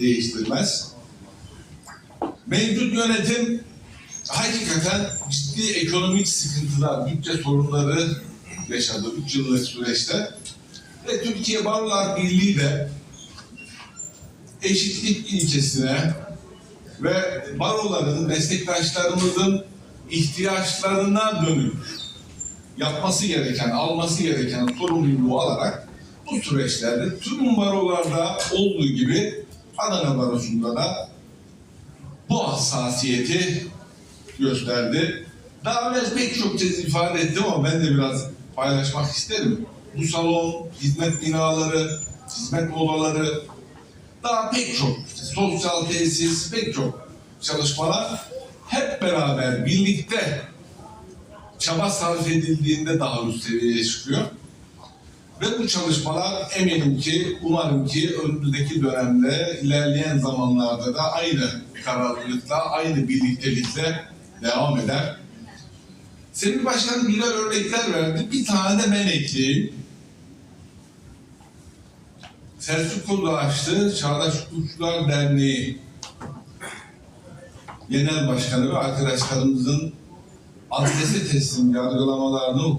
değiştirmez. Mevcut yönetim hakikaten ciddi ekonomik sıkıntılar, bütçe sorunları yaşadı 3 yıllık süreçte. Ve Türkiye Barolar Birliği de eşitlik ilkesine ve baroların, meslektaşlarımızın ihtiyaçlarına dönük yapması gereken, alması gereken sorumluluğu alarak bu süreçlerde tüm barolarda olduğu gibi Adana Barosu'nda da bu hassasiyeti gösterdi. Daha evvel pek çok kez ifade ettim ama ben de biraz paylaşmak isterim. Bu salon, hizmet binaları, hizmet odaları, daha pek çok işte sosyal tesis, pek çok çalışmalar hep beraber birlikte çaba sarf edildiğinde daha üst seviyeye çıkıyor. Ve bu çalışmalar eminim ki, umarım ki önümüzdeki dönemde, ilerleyen zamanlarda da aynı kararlılıkla, aynı birliktelikle devam eder. Semih Başkan birer örnekler verdi. Bir tane de ben ekleyeyim. Selçuk Kurdaşlı Çağdaş Hukukçular Derneği Genel Başkanı ve arkadaşlarımızın adrese teslim yargılamalarını